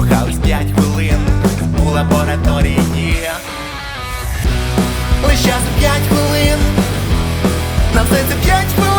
кохались п'ять хвилин у лабораторії. Лише за п'ять хвилин, на все це п'ять хвилин.